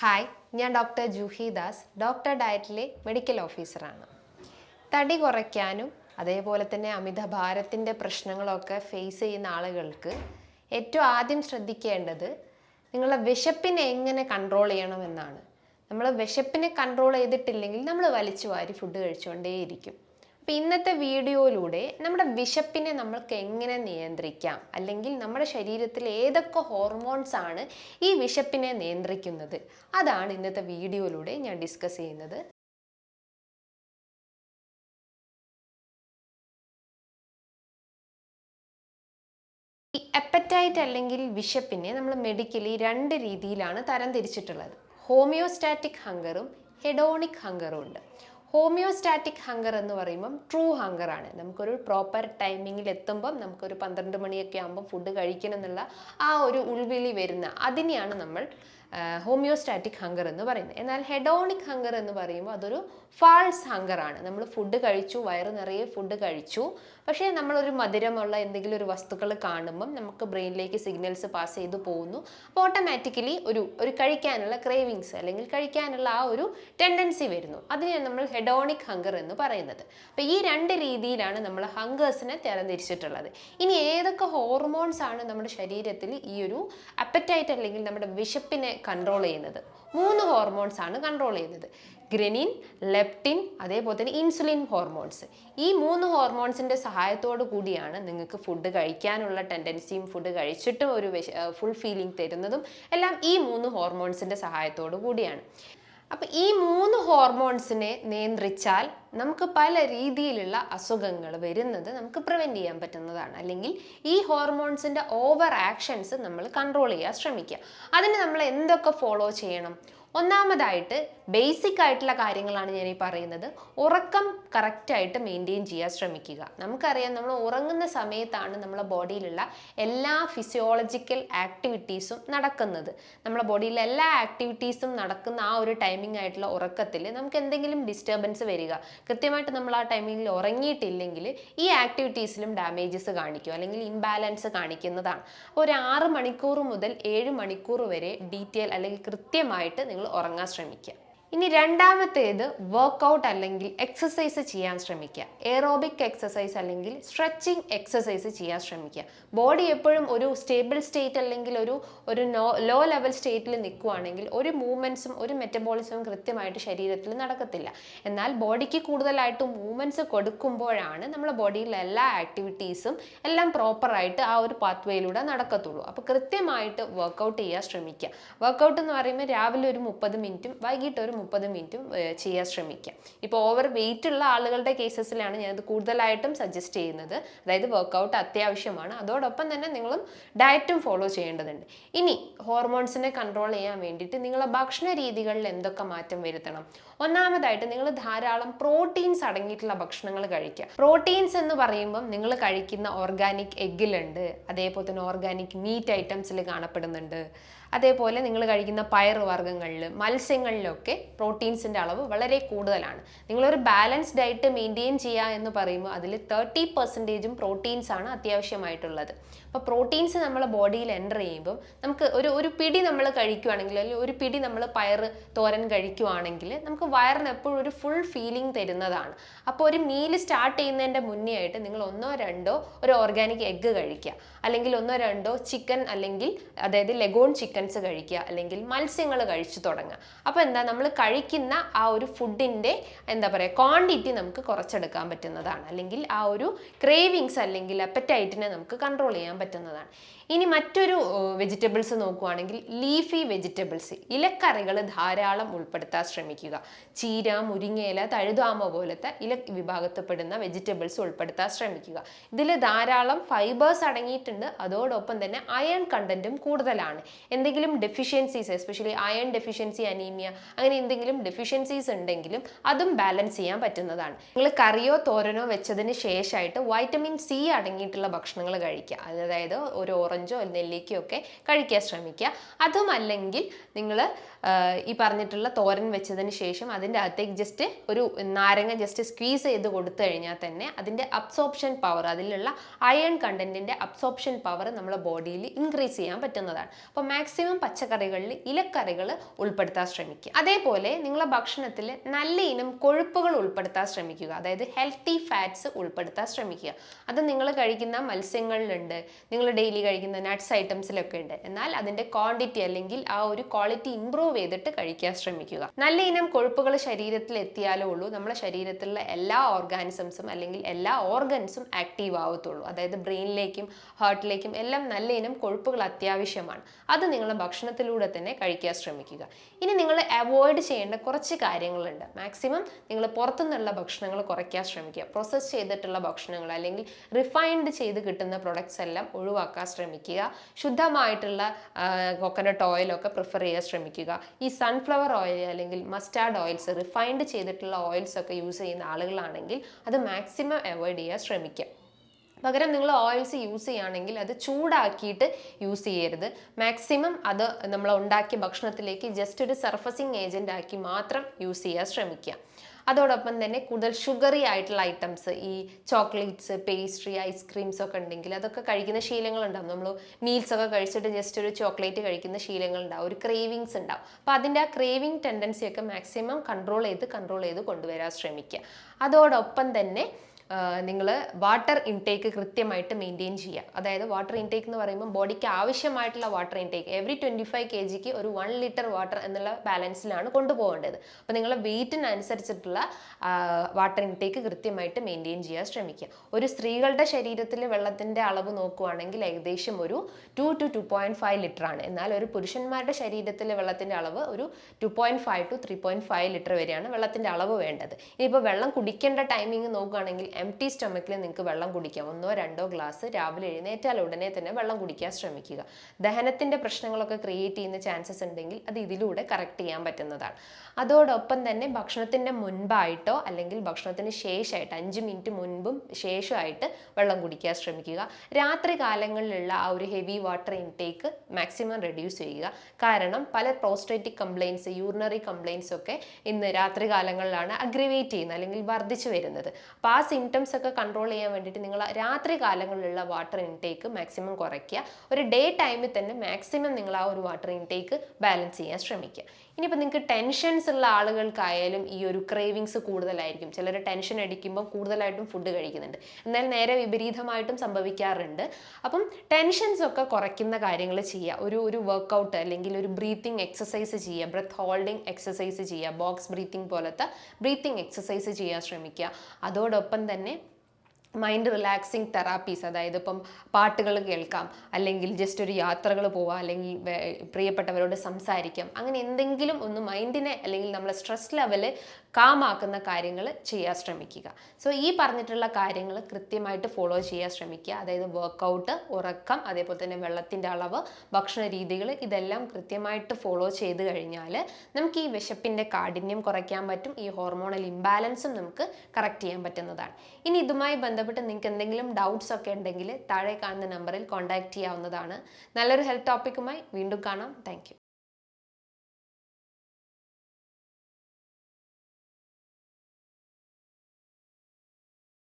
Hi ഞാൻ doctor Juhi Das doctor ഡയറ്റിലെ medical ഓഫീസറാണ്. തടി കുറയ്ക്കാനും അതേപോലെ തന്നെ അമിത ഭാരത്തിന്റെ പ്രശ്നങ്ങളൊക്കെ ഫേസ് ചെയ്യുന്ന ആളുകൾക്ക് ഏറ്റവും ആദ്യം ശ്രദ്ധിക്കേണ്ടത് നിങ്ങളുടെ വിശപ്പിനെ എങ്ങനെ കൺട്രോൾ ചെയ്യണമെന്നാണ്. നമ്മൾ വിശപ്പിനെ കൺട്രോൾ ചെയ്തിട്ടില്ലെങ്കിൽ നമ്മൾ വലിച്ചു വാരി ഫുഡ് കഴിച്ചുകൊണ്ടേയിരിക്കും. അപ്പോൾ ഇന്നത്തെ വീഡിയോയിലൂടെ നമ്മുടെ വിശപ്പിനെ നമ്മൾക്ക് എങ്ങനെ നിയന്ത്രിക്കാം? അല്ലെങ്കിൽ നമ്മുടെ ശരീരത്തിൽ ഏതൊക്കെ ഹോർമോൺസ് ആണ് ഈ വിശപ്പിനെ നിയന്ത്രിക്കുന്നത്? അതാണ് ഇന്നത്തെ വീഡിയോയിലൂടെ ഞാൻ ഡിസ്കസ് ചെയ്യുന്നത്. ഈ എപ്പറ്റൈറ്റ് അല്ലെങ്കിൽ വിശപ്പിനെ നമ്മൾ മെഡിക്കലി രണ്ട് രീതിയിലാണ് തരംതിരിച്ചിട്ടുള്ളത്. ഹോമിയോസ്റ്റാറ്റിക് ഹങ്കറും ഹെഡോണിക് ഹങ്കറും ഉണ്ട്. ഹോമിയോസ്റ്റാറ്റിക് ഹങ്കർ എന്ന് പറയുമ്പം ട്രൂ ഹങ്കർ ആണ്. നമുക്കൊരു പ്രോപ്പർ ടൈമിങ്ങിൽ എത്തുമ്പം നമുക്കൊരു പന്ത്രണ്ട് മണിയൊക്കെ ആകുമ്പോൾ ഫുഡ് കഴിക്കണം എന്നുള്ള ആ ഒരു ഉൾവിളി വരുന്ന അതിനെയാണ് നമ്മൾ ഹോമിയോസ്റ്റാറ്റിക് ഹങ്കർ എന്ന് പറയുന്നത്. എന്നാൽ ഹെഡോണിക് ഹങ്കർ എന്ന് പറയുമ്പോൾ അതൊരു ഫാൾസ് ഹങ്കർ ആണ്. നമ്മൾ ഫുഡ് കഴിച്ചു വയറ് നിറയെ ഫുഡ് കഴിച്ചു. പക്ഷേ നമ്മളൊരു മധുരമുള്ള എന്തെങ്കിലും ഒരു വസ്തുക്കൾ കാണുമ്പം നമുക്ക് ബ്രെയിനിലേക്ക് സിഗ്നൽസ് പാസ് ചെയ്തു പോകുന്നു. അപ്പോൾ ഓട്ടോമാറ്റിക്കലി ഒരു ഒരു കഴിക്കാനുള്ള ക്രേവിങ്സ് അല്ലെങ്കിൽ കഴിക്കാനുള്ള ആ ഒരു ടെൻഡൻസി വരുന്നു. അതിനെയാണ് നമ്മൾ ഹെഡോണിക് ഹങ്കർ എന്ന് പറയുന്നത്. അപ്പോൾ ഈ രണ്ട് രീതിയിലാണ് നമ്മൾ ഹങ്കേഴ്സിനെ തരംതിരിച്ചിട്ടുള്ളത്. ഇനി ഏതൊക്കെ ഹോർമോൺസ് ആണ് നമ്മുടെ ശരീരത്തിൽ ഈ ഒരു അപ്പറ്റൈറ്റ് അല്ലെങ്കിൽ നമ്മുടെ വിശപ്പിനെ കൺട്രോൾ ചെയ്യുന്നത്. മൂന്ന് ഹോർമോൺസ് ആണ് കൺട്രോൾ ചെയ്യുന്നത്. ഗ്രനിൻ ലെപ്റ്റിൻ അതേപോലെ തന്നെ ഇൻസുലിൻ ഹോർമോൺസ് ഈ മൂന്ന് ഹോർമോൺസിന്റെ സഹായത്തോടു കൂടിയാണ് നിങ്ങൾക്ക് ഫുഡ് കഴിക്കാനുള്ള ടെൻഡൻസിയും ഫുഡ് കഴിച്ചിട്ടും ഒരു ഫുൾ ഫീലിംഗ് തരുന്നതും എല്ലാം ഈ മൂന്ന് ഹോർമോൺസിന്റെ സഹായത്തോടു കൂടിയാണ്. അപ്പം ഈ മൂന്ന് ഹോർമോൺസിനെ നിയന്ത്രിച്ചാൽ നമുക്ക് പല രീതിയിലുള്ള അസുഖങ്ങൾ വരുന്നത് നമുക്ക് പ്രിവെന്റ് ചെയ്യാൻ പറ്റുന്നതാണ്. അല്ലെങ്കിൽ ഈ ഹോർമോൺസിന്റെ ഓവർ ആക്ഷൻസ് നമ്മൾ കൺട്രോൾ ചെയ്യാൻ ശ്രമിക്കുക. അതിന് നമ്മൾ എന്തൊക്കെ ഫോളോ ചെയ്യണം? ഒന്നാമതായിട്ട് ബേസിക് ആയിട്ടുള്ള കാര്യങ്ങളാണ് ഞാൻ ഈ പറയുന്നത്. ഉറക്കം കറക്റ്റായിട്ട് മെയിന്റെയിൻ ചെയ്യാൻ ശ്രമിക്കുക. നമുക്കറിയാം നമ്മൾ ഉറങ്ങുന്ന സമയത്താണ് നമ്മുടെ ബോഡിയിലുള്ള എല്ലാ ഫിസിയോളജിക്കൽ ആക്ടിവിറ്റീസും നടക്കുന്നത്. നമ്മുടെ ബോഡിയിലെ എല്ലാ ആക്ടിവിറ്റീസും നടക്കുന്ന ആ ഒരു ടൈമിംഗ് ആയിട്ടുള്ള ഉറക്കത്തിൽ നമുക്ക് എന്തെങ്കിലും ഡിസ്റ്റർബൻസ് വരിക. കൃത്യമായിട്ട് നമ്മൾ ആ ടൈമിങ്ങിൽ ഉറങ്ങിയിട്ടില്ലെങ്കിൽ ഈ ആക്ടിവിറ്റീസിലും ഡാമേജസ് കാണിക്കും. അല്ലെങ്കിൽ ഇംബാലൻസ് കാണിക്കുന്നതാണ്. ഒരു ആറ് മണിക്കൂർ മുതൽ ഏഴ് മണിക്കൂർ വരെ ഡീറ്റെയിൽ അല്ലെങ്കിൽ കൃത്യമായിട്ട് നിങ്ങൾ ഉറങ്ങാൻ ശ്രമിക്കുക. ഇനി രണ്ടാമത്തേത് വർക്കൗട്ട് അല്ലെങ്കിൽ എക്സസൈസ് ചെയ്യാൻ ശ്രമിക്കുക. എയറോബിക് എക്സസൈസ് അല്ലെങ്കിൽ സ്ട്രെച്ചിങ് എക്സസൈസ് ചെയ്യാൻ ശ്രമിക്കുക. ബോഡി എപ്പോഴും ഒരു സ്റ്റേബിൾ സ്റ്റേറ്റ് അല്ലെങ്കിൽ ഒരു ഒരു ലോ ലെവൽ സ്റ്റേറ്റിൽ നിൽക്കുവാണെങ്കിൽ ഒരു മൂവ്മെന്റ്സും ഒരു മെറ്റബോളിസവും കൃത്യമായിട്ട് ശരീരത്തിൽ നടക്കത്തില്ല. എന്നാൽ ബോഡിക്ക് കൂടുതലായിട്ട് മൂവ്മെന്റ്സ് കൊടുക്കുമ്പോഴാണ് നമ്മുടെ ബോഡിയിലെ എല്ലാ ആക്ടിവിറ്റീസും എല്ലാം പ്രോപ്പറായിട്ട് ആ ഒരു പാത്വേയിലൂടെ നടക്കത്തുള്ളൂ. അപ്പോൾ കൃത്യമായിട്ട് വർക്കൗട്ട് ചെയ്യാൻ ശ്രമിക്കുക. വർക്കൗട്ട് എന്ന് പറയുമ്പോൾ രാവിലെ ഒരു മുപ്പത് മിനിറ്റും വൈകിട്ട് ഒരു മുപ്പത് മിനിറ്റും ചെയ്യാൻ ശ്രമിക്കുക ഇപ്പോൾ ഓവർ വെയിറ്റ് ഉള്ള ആളുകളുടെ കേസസിലാണ് ഞാനത് കൂടുതലായിട്ടും സജസ്റ്റ് ചെയ്യുന്നത്. അതായത് വർക്കൗട്ട് അത്യാവശ്യമാണ്. അതോടൊപ്പം തന്നെ നിങ്ങളും ഡയറ്റും ഫോളോ ചെയ്യേണ്ടതുണ്ട്. ഇനി ഹോർമോൺസിനെ കൺട്രോൾ ചെയ്യാൻ വേണ്ടിയിട്ട് നിങ്ങളെ ഭക്ഷണ രീതികളിൽ എന്തൊക്കെ മാറ്റം വരുത്തണം? ഒന്നാമതായിട്ട് നിങ്ങൾ ധാരാളം പ്രോട്ടീൻസ് അടങ്ങിയിട്ടുള്ള ഭക്ഷണങ്ങൾ കഴിക്കുക. പ്രോട്ടീൻസ് എന്ന് പറയുമ്പം നിങ്ങൾ കഴിക്കുന്ന ഓർഗാനിക് എഗ്ഗിലുണ്ട് അതേപോലെ തന്നെ ഓർഗാനിക് മീറ്റ് ഐറ്റംസിൽ കാണപ്പെടുന്നുണ്ട്. അതേപോലെ നിങ്ങൾ കഴിക്കുന്ന പയർ വർഗങ്ങളിൽ മത്സ്യങ്ങളിലൊക്കെ പ്രോട്ടീൻസിന്റെ അളവ് വളരെ കൂടുതലാണ്. നിങ്ങളൊരു ബാലൻസ് ഡയറ്റ് മെയിന്റെയിൻ ചെയ്യുക എന്ന് പറയുമ്പോൾ അതിൽ തേർട്ടി പെർസെന്റേജും പ്രോട്ടീൻസ് ആണ് അത്യാവശ്യമായിട്ടുള്ളത്. അപ്പോൾ പ്രോട്ടീൻസ് നമ്മൾ ബോഡിയിൽ എന്റർ ചെയ്യുമ്പോൾ നമുക്ക് ഒരു ഒരു പിടി നമ്മൾ കഴിക്കുവാണെങ്കിൽ അല്ലെങ്കിൽ ഒരു പിടി നമ്മൾ പയർ തോരൻ കഴിക്കുവാണെങ്കിൽ നമുക്ക് വയറിന് എപ്പോഴും ഒരു ഫുൾ ഫീലിംഗ് തരുന്നതാണ്. അപ്പോൾ ഒരു മീൽ സ്റ്റാർട്ട് ചെയ്യുന്നതിന്റെ മുന്നേ ആയിട്ട് നിങ്ങൾ ഒന്നോ രണ്ടോ ഒരു ഓർഗാനിക് എഗ്ഗ് കഴിക്കുക. അല്ലെങ്കിൽ ഒന്നോ രണ്ടോ ചിക്കൻ അല്ലെങ്കിൽ അതായത് ലെഗോൺ ചിക്കൻസ് കഴിക്കുക അല്ലെങ്കിൽ മത്സ്യങ്ങൾ കഴിച്ചു തുടങ്ങുക. അപ്പോൾ എന്താ നമ്മൾ കഴിക്കുന്ന ആ ഒരു ഫുഡിന്റെ എന്താ പറയുക ക്വാണ്ടിറ്റി നമുക്ക് കുറച്ചെടുക്കാൻ പറ്റുന്നതാണ്. അല്ലെങ്കിൽ ആ ഒരു ക്രേവിങ്സ് അല്ലെങ്കിൽ അപ്പറ്റൈറ്റിനെ നമുക്ക് കൺട്രോൾ ചെയ്യാൻ പറ്റുന്നതാണ്. ഇനി മറ്റൊരു വെജിറ്റബിൾസ് നോക്കുവാണെങ്കിൽ ലീഫി വെജിറ്റബിൾസ് ഇലക്കറികൾ ധാരാളം ഉൾപ്പെടുത്താൻ ശ്രമിക്കുക. ചീര മുരിങ്ങയില തഴുതാമ പോലത്തെ ഇല വിഭാഗത്തിൽപ്പെടുന്ന വെജിറ്റബിൾസ് ഉൾപ്പെടുത്താൻ ശ്രമിക്കുക. ഇതിൽ ധാരാളം ഫൈബേഴ്സ് അടങ്ങിയിട്ടുണ്ട്. അതോടൊപ്പം തന്നെ അയൺ കണ്ടന്റും കൂടുതലാണ്. എന്തെങ്കിലും deficiencies especially iron deficiency anaemia അങ്ങനെ എന്തെങ്കിലും ഡെഫിഷ്യൻസീസ് ഉണ്ടെങ്കിലും അതും ബാലൻസ് ചെയ്യാൻ പറ്റുന്നതാണ്. നിങ്ങൾ കറിയോ തോരനോ വെച്ചതിന് ശേഷമായിട്ട് വൈറ്റമിൻ സി അടങ്ങിയിട്ടുള്ള ഭക്ഷണങ്ങൾ കഴിക്കുക. അതായത് ഒരു ഓറഞ്ചോ നെല്ലിക്കയോ ഒക്കെ കഴിക്കാൻ ശ്രമിക്കുക. അതുമല്ലെങ്കിൽ നിങ്ങൾ ഈ പറഞ്ഞിട്ടുള്ള തോരൻ വെച്ചതിന് ശേഷം അതിന്റെ അകത്തേക്ക് ജസ്റ്റ് ഒരു നാരങ്ങ ജസ്റ്റ് സ്ക്വീസ് ചെയ്ത് കൊടുത്തു കഴിഞ്ഞാൽ തന്നെ അതിന്റെ അബ്സോപ്ഷൻ പവർ അതിലുള്ള അയൺ കണ്ടന്റിന്റെ അബ്സോപ്ഷൻ പവർ നമ്മുടെ ബോഡിയിൽ ഇൻക്രീസ് ചെയ്യാൻ പറ്റുന്നതാണ്. അപ്പോൾ മാക്സിമം പച്ചക്കറികളിൽ ഇലക്കറികൾ ഉൾപ്പെടുത്താൻ ശ്രമിക്കുക. അതേപോലെ നിങ്ങളുടെ ഭക്ഷണത്തിൽ നല്ല ഇനം കൊഴുപ്പുകൾ ഉൾപ്പെടുത്താൻ ശ്രമിക്കുക. അതായത് ഹെൽത്തി ഫാറ്റ്സ് ഉൾപ്പെടുത്താൻ ശ്രമിക്കുക. അത് നിങ്ങൾ കഴിക്കുന്ന മത്സ്യങ്ങളിലുണ്ട്. നിങ്ങൾ ഡെയിലി കഴിക്കുന്ന നട്ട്സ് ഐറ്റംസിലൊക്കെ ഉണ്ട്. എന്നാൽ അതിന്റെ ക്വാണ്ടിറ്റി അല്ലെങ്കിൽ ആ ഒരു ക്വാളിറ്റി ഇമ്പ്രൂവ് ചെയ്തിട്ട് കഴിക്കാൻ ശ്രമിക്കുക. നല്ല ഇനം കൊഴുപ്പുകൾ ശരീരത്തിൽ എത്തിയാലേ ഉള്ളൂ. നമ്മുടെ ശരീരത്തിലുള്ള എല്ലാ ഓർഗാനിസംസും അല്ലെങ്കിൽ എല്ലാ ഓർഗൻസും ആക്റ്റീവ് ആവത്തുള്ളൂ. അതായത് ബ്രെയിനിലേക്കും ഹാർട്ടിലേക്കും എല്ലാം നല്ല ഇനം കൊഴുപ്പുകൾ അത്യാവശ്യമാണ്. അത് നിങ്ങളുടെ ഭക്ഷണത്തിലൂടെ തന്നെ കഴിക്കാൻ ശ്രമിക്കുക. ഇനി നിങ്ങൾ അവോയ്ഡ് ചെയ്യേണ്ട കുറച്ച് കാര്യങ്ങളുണ്ട്. മാക്സിമം നിങ്ങൾ പുറത്തുനിന്നുള്ള ഭക്ഷണങ്ങൾ കുറയ്ക്കാൻ ശ്രമിക്കുക. പ്രോസസ്സ് ചെയ്തിട്ടുള്ള ഭക്ഷണങ്ങൾ അല്ലെങ്കിൽ റിഫൈൻഡ് ചെയ്ത് കിട്ടുന്ന പ്രൊഡക്ട്സ് എല്ലാം ഒഴിവാക്കാൻ ശ്രമിക്കുക. ശുദ്ധമായിട്ടുള്ള കൊക്കനട്ട് ഓയിലൊക്കെ പ്രിഫർ ചെയ്യാൻ ശ്രമിക്കുക. ഈ സൺഫ്ലവർ ഓയിൽ അല്ലെങ്കിൽ മസ്റ്റാർഡ് ഓയിൽസ് റിഫൈൻഡ് ചെയ്തിട്ടുള്ള ഓയിൽസ് ഒക്കെ യൂസ് ചെയ്യുന്ന ആളുകളാണെങ്കിൽ അത് മാക്സിമം അവോയ്ഡ് ചെയ്യാൻ ശ്രമിക്കുക പകരം നിങ്ങൾ ഓയിൽസ് യൂസ് ചെയ്യുകയാണെങ്കിൽ അത് ചൂടാക്കിയിട്ട് യൂസ് ചെയ്യരുത്. മാക്സിമം അത് നമ്മൾ ഉണ്ടാക്കിയ ഭക്ഷണത്തിലേക്ക് ജസ്റ്റ് ഒരു സർഫസിങ് ഏജന്റ് ആക്കി മാത്രം യൂസ് ചെയ്യാൻ ശ്രമിക്കുക അതോടൊപ്പം തന്നെ കൂടുതൽ ഷുഗറി ആയിട്ടുള്ള ഐറ്റംസ് ഈ ചോക്ലേറ്റ്സ് പേസ്ട്രി ഐസ്ക്രീംസ് ഒക്കെ ഉണ്ടെങ്കിൽ അതൊക്കെ കഴിക്കുന്ന ശീലങ്ങൾ ശീലങ്ങളുണ്ടാവും നമ്മൾ മീൽസ് ഒക്കെ കഴിച്ചിട്ട് ജസ്റ്റ് ഒരു ചോക്ലേറ്റ് കഴിക്കുന്ന ശീലങ്ങൾ ഉണ്ടാവും. ഒരു ക്രേവിങ്സ് ഉണ്ടാവും. അപ്പോൾ അതിന്റെ ആ ക്രേവിങ് ടെൻഡൻസി ഒക്കെ മാക്സിമം കൺട്രോൾ ചെയ്ത് കൺട്രോൾ ചെയ്ത് കൊണ്ടുവരാൻ ശ്രമിക്കുക. അതോടൊപ്പം തന്നെ നിങ്ങൾ വാട്ടർ ഇൻടേക്ക് കൃത്യമായിട്ട് മെയിന്റെയിൻ ചെയ്യുക അതായത് വാട്ടർ ഇൻടേക്ക് എന്ന് പറയുമ്പോൾ ബോഡിക്ക് ആവശ്യമായിട്ടുള്ള water intake every twenty five K ജിക്ക് ഒരു വൺ ലിറ്റർ വാട്ടർ എന്നുള്ള ബാലൻസിലാണ് കൊണ്ടുപോകേണ്ടത്. അപ്പോൾ നിങ്ങളുടെ വെയിറ്റിനനുസരിച്ചിട്ടുള്ള വാട്ടർ ഇൻടേക്ക് കൃത്യമായിട്ട് മെയിന്റെയിൻ ചെയ്യാൻ ശ്രമിക്കുക. ഒരു സ്ത്രീകളുടെ ശരീരത്തിൽ വെള്ളത്തിന്റെ അളവ് നോക്കുവാണെങ്കിൽ ഏകദേശം ഒരു two two two point five litre ആണ്. എന്നാൽ ഒരു പുരുഷന്മാരുടെ ശരീരത്തിൽ വെള്ളത്തിന്റെ അളവ് ഒരു two point five two three point five litre വരെയാണ് വെള്ളത്തിന്റെ അളവ് വേണ്ടത്. ഇനിയിപ്പോൾ വെള്ളം കുടിക്കേണ്ട ടൈമിംഗ് നോക്കുകയാണെങ്കിൽ എം ടി സ്റ്റൊമക്കിൽ നിങ്ങൾക്ക് വെള്ളം കുടിക്കാം. ഒന്നോ രണ്ടോ ഗ്ലാസ് രാവിലെ എഴുന്നേറ്റാൽ ഉടനെ തന്നെ വെള്ളം കുടിക്കാൻ ശ്രമിക്കുക. ദഹനത്തിന്റെ പ്രശ്നങ്ങളൊക്കെ ക്രിയേറ്റ് ചെയ്യുന്ന ചാൻസസ് ഉണ്ടെങ്കിൽ അത് ഇതിലൂടെ കറക്റ്റ് ചെയ്യാൻ പറ്റുന്നതാണ്. അതോടൊപ്പം തന്നെ ഭക്ഷണത്തിന്റെ മുൻപായിട്ടോ അല്ലെങ്കിൽ ഭക്ഷണത്തിന് ശേഷമായിട്ട് അഞ്ച് മിനിറ്റ് മുൻപും ശേഷമായിട്ട് വെള്ളം കുടിക്കാൻ ശ്രമിക്കുക. രാത്രി കാലങ്ങളിലുള്ള ആ ഒരു heavy water intake maximum reduce ചെയ്യുക. കാരണം പല പ്രോസ്റ്റേറ്റിക് കംപ്ലയിൻസ് യൂറിനറി കംപ്ലയിൻസ് ഒക്കെ ഇന്ന് രാത്രി കാലങ്ങളിലാണ് അഗ്രിവേറ്റ് ചെയ്യുന്നത് അല്ലെങ്കിൽ വർദ്ധിച്ചു വരുന്നത്. അപ്പോൾ ആ സിംറ്റംസ് ഒക്കെ കൺട്രോൾ ചെയ്യാൻ വേണ്ടിയിട്ട് നിങ്ങൾ രാത്രി കാലങ്ങളിലുള്ള വാട്ടർ ഇൻടേക്ക് മാക്സിമം കുറയ്ക്കുക. ഒരു ഡേ ടൈമിൽ തന്നെ മാക്സിമം നിങ്ങൾ ആ ഒരു വാട്ടർ ഇൻടേക്ക് ബാലൻസ് ചെയ്യാൻ ശ്രമിക്കുക. ഇനിയിപ്പോൾ നിങ്ങൾക്ക് ടെൻഷൻസ് ഉള്ള ആളുകൾക്കായാലും ഈ ഒരു ക്രേവിങ്സ് കൂടുതലായിരിക്കും. ചിലർ ടെൻഷൻ അടിക്കുമ്പോൾ കൂടുതലായിട്ടും ഫുഡ് കഴിക്കുന്നുണ്ട്. എന്നാൽ നേരെ വിപരീതമായിട്ടും സംഭവിക്കാറുണ്ട്. അപ്പം ടെൻഷൻസ് ഒക്കെ കുറയ്ക്കുന്ന കാര്യങ്ങൾ ചെയ്യുക. ഒരു ഒരു വർക്കൗട്ട് അല്ലെങ്കിൽ ഒരു ബ്രീത്തിങ് എക്സസൈസ് ചെയ്യുക. ബ്രത്ത് ഹോൾഡിംഗ് എക്സസൈസ് ചെയ്യുക. ബോക്സ് ബ്രീത്തിങ് പോലത്തെ ബ്രീത്തിങ് എക്സസൈസ് ചെയ്യാൻ ശ്രമിക്കുക. അതോടൊപ്പം തന്നെ മൈൻഡ് റിലാക്സിങ് തെറാപ്പീസ് അതായത് ഇപ്പം പാട്ടുകൾ കേൾക്കാം അല്ലെങ്കിൽ ജസ്റ്റ് ഒരു യാത്രകൾ പോവാം അല്ലെങ്കിൽ പ്രിയപ്പെട്ടവരോട് സംസാരിക്കാം. അങ്ങനെ എന്തെങ്കിലും ഒന്ന് മൈൻഡിനെ അല്ലെങ്കിൽ നമ്മളെ സ്ട്രെസ് ലെവൽ കാമാക്കുന്ന കാര്യങ്ങൾ ചെയ്യാൻ ശ്രമിക്കുക. സോ ഈ പറഞ്ഞിട്ടുള്ള കാര്യങ്ങൾ കൃത്യമായിട്ട് ഫോളോ ചെയ്യാൻ ശ്രമിക്കുക. അതായത് വർക്കൗട്ട് ഉറക്കം അതേപോലെ തന്നെ വെള്ളത്തിന്റെ അളവ് ഭക്ഷണ രീതികൾ ഇതെല്ലാം കൃത്യമായിട്ട് ഫോളോ ചെയ്ത് കഴിഞ്ഞാൽ നമുക്ക് ഈ വിശപ്പിന്റെ കാഠിന്യം കുറയ്ക്കാൻ പറ്റും. ഈ ഹോർമോണൽ ഇംബാലൻസും നമുക്ക് കറക്റ്റ് ചെയ്യാൻ പറ്റുന്നതാണ്. ഇനി ഇതുമായി ബന്ധപ്പെട്ട് നിങ്ങൾക്ക് എന്തെങ്കിലും ഡൗട്ട്സ് ഒക്കെ ഉണ്ടെങ്കിൽ താഴെ കാണുന്ന നമ്പറിൽ കോൺടാക്റ്റ് ചെയ്യാവുന്നതാണ്. നല്ലൊരു ഹെൽത്ത് ടോപ്പിക്കുമായി വീണ്ടും കാണാം. താങ്ക്